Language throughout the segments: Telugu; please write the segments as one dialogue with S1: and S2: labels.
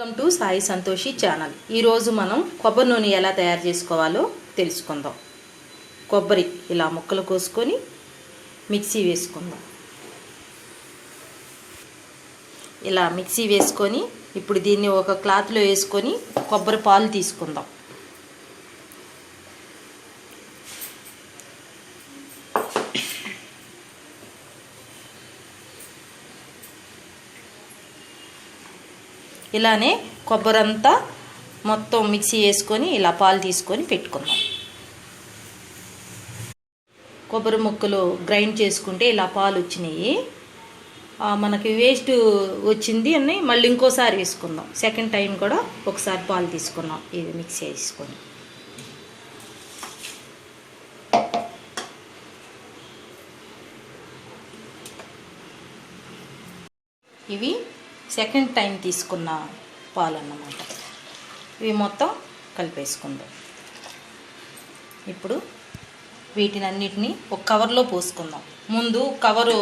S1: Welcome to Sai Santoshi channel. ఈరోజు మనం కొబ్బరి నూనె ఎలా తయారు చేసుకోవాలో తెలుసుకుందాం. కొబ్బరి ఇలా ముక్కలు కోసుకొని మిక్సీ వేసుకుందాం. ఇలా మిక్సీ వేసుకొని ఇప్పుడు దీన్ని ఒక క్లాత్లో వేసుకొని కొబ్బరి పాలు తీసుకుందాం. ఇలానే కొబ్బరంతా మొత్తం మిక్సీ వేసుకొని ఇలా పాలు తీసుకొని పెట్టుకుందాం. కొబ్బరి ముక్కలు గ్రైండ్ చేసుకుంటే ఇలా పాలు వచ్చినాయి. మనకి వేస్ట్ వచ్చింది అని మళ్ళీ ఇంకోసారి వేసుకుందాం. సెకండ్ టైం కూడా ఒకసారి పాలు తీసుకున్నాం. ఇది మిక్సీ వేసుకొని. ఇవి సెకండ్ టైం తీసుకున్న పాలు అన్నమాట ఇవి మొత్తం కలిపేసుకుందాం. ఇప్పుడు వీటిని అన్నిటినీ ఒక కవర్లో పోసుకుందాం. ముందు కవరు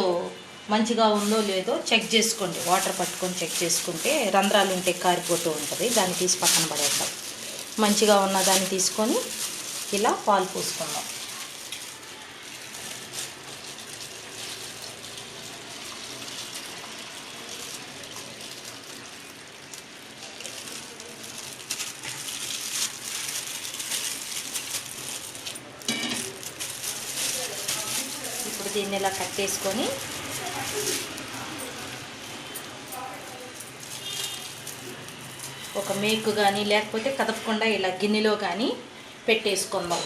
S1: మంచిగా ఉందో లేదో చెక్ చేసుకోండి. వాటర్ పట్టుకొని చెక్ చేసుకుంటే రంధ్రాలు ఉంటే కారిపోతూ ఉంటుంది. దాన్ని తీసి పక్కన పడేద్దాం. మంచిగా ఉన్న దాన్ని తీసుకొని ఇలా పాలు పోసుకుందాం ఇప్పుడు దీన్ని ఇలా కట్టేసుకొని ఒక మేకు కానీ లేకపోతే కదపకుండా ఇలా గిన్నెలో కానీ పెట్టేసుకుందాం.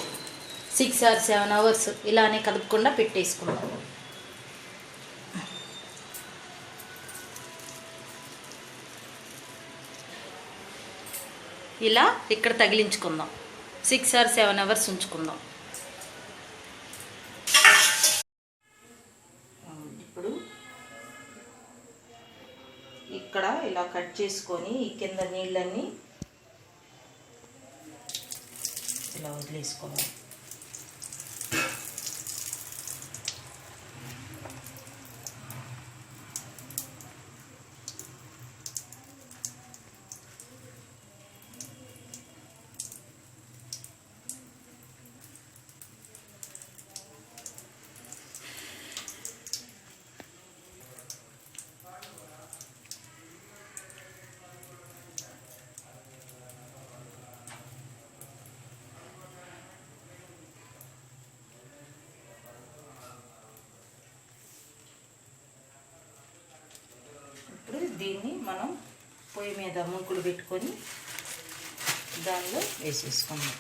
S1: సిక్స్ ఆర్ సెవెన్ అవర్స్ ఇలానే కదపకుండా పెట్టేసుకుందాం. ఇలా ఇక్కడ తగిలించుకుందాం. సిక్స్ ఆర్ సెవెన్ అవర్స్ ఉంచుకుందాం. ఇలా కట్ చేసుకొని ఈ కింద నీళ్ళన్నీ ఇలా వదిలేసుకోవాలి ఇప్పుడు దీన్ని మనం పొయ్యి మీద ముగ్గులు పెట్టుకొని దానిలో వేసేసుకుందాం.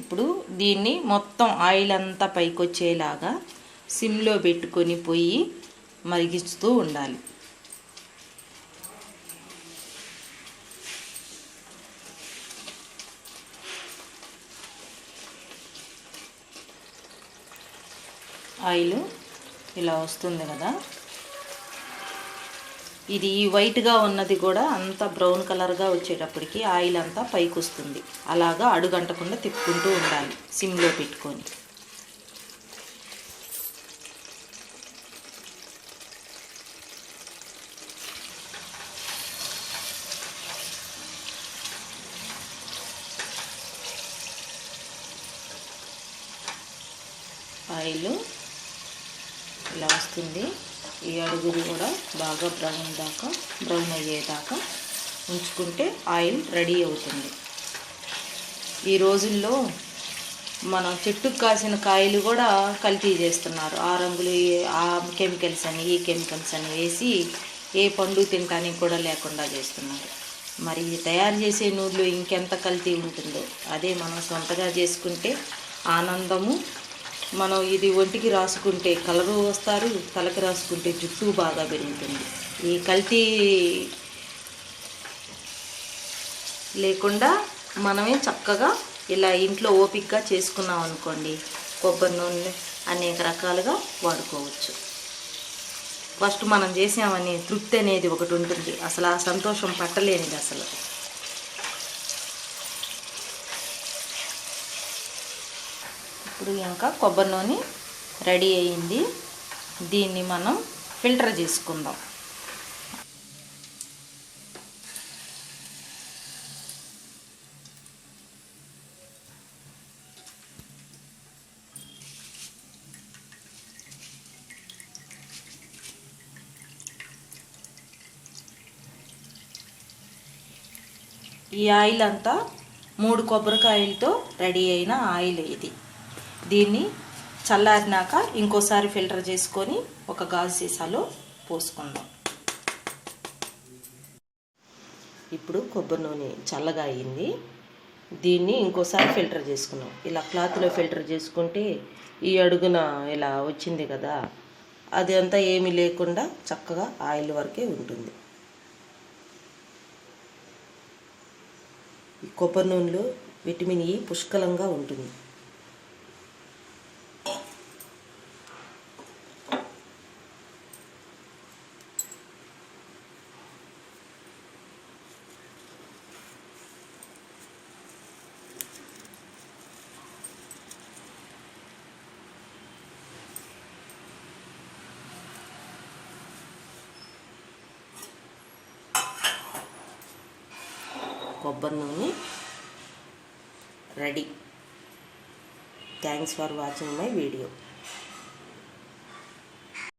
S1: ఇప్పుడు దీన్ని మొత్తం ఆయిల్ అంతా పైకొచ్చేలాగా సిమ్లో పెట్టుకొని పొయ్యి మరిగిస్తూ ఉండాలి. ఆయిల్ ఇలా వస్తుంది కదా. ఇది వైట్గా ఉన్నది కూడా అంత బ్రౌన్ కలర్గా వచ్చేటప్పటికి ఆయిల్ అంతా పైకి వస్తుంది. అలాగా అడుగంటకుండా తిప్పుకుంటూ ఉండాలి సిమ్లో పెట్టుకొని. ఆయిల్ ఇలా వస్తుంది. ఈ అడుగులు కూడా బాగా బ్రౌన్ దాకా బ్రౌన్ అయ్యేదాకా ఉంచుకుంటే ఆయిల్ రెడీ అవుతుంది. ఈ రోజుల్లో మనం చెట్టుకు కాసిన కాయలు కూడా కల్తీ చేస్తున్నారు. ఆ రంగులు ఆ కెమికల్స్ అని ఈ కెమికల్స్ అని వేసి ఏ పండు తినడానికి కూడా లేకుండా చేస్తున్నారు. మరి తయారు చేసే నూనెలో ఇంకెంత కల్తీ ఉంటుందో అదే మనం సొంతగా చేసుకుంటే ఆనందము మనం ఇది ఒంటికి రాసుకుంటే కలరు వస్తారు తలకి రాసుకుంటే జుట్టు బాగా పెరుగుతుంది. ఈ కల్తీ లేకుండా మనమే చక్కగా ఇలా ఇంట్లో ఓపిక్గా చేసుకున్నాం అనుకోండి కొబ్బరి నూనె అనేక రకాలుగా వాడుకోవచ్చు. ఫస్ట్ మనం చేసామని తృప్తి అనేది ఒకటి ఉంటుంది. అసలు ఆ సంతోషం పట్టలేనిది అసలు. ఇప్పుడు ఇంకా కొబ్బరి నూనె రెడీ అయ్యింది. దీన్ని మనం ఫిల్టర్ చేసుకుందాం. ఈ ఆయిల్ అంతా మూడు కొబ్బరికాయలతో రెడీ అయిన ఆయిల్ ఇది. దీన్ని చల్లారినాక ఇంకోసారి ఫిల్టర్ చేసుకొని ఒక గాజు సీసాలో పోసుకుందాం. ఇప్పుడు కొబ్బరి నూనె చల్లగా అయింది. దీన్ని ఇంకోసారి ఫిల్టర్ చేసుకున్నాం ఇలా క్లాత్లో ఫిల్టర్ చేసుకుంటే ఈ అడుగున ఇలా వచ్చింది కదా అది అంతా ఏమీ లేకుండా చక్కగా ఆయిల్ వరకే ఉంటుంది. ఈ కొబ్బరి నూనెలో విటమిన్ ఈ పుష్కలంగా ఉంటుంది. కొబ్బరి నూనె. Ready. Thanks for watching my video.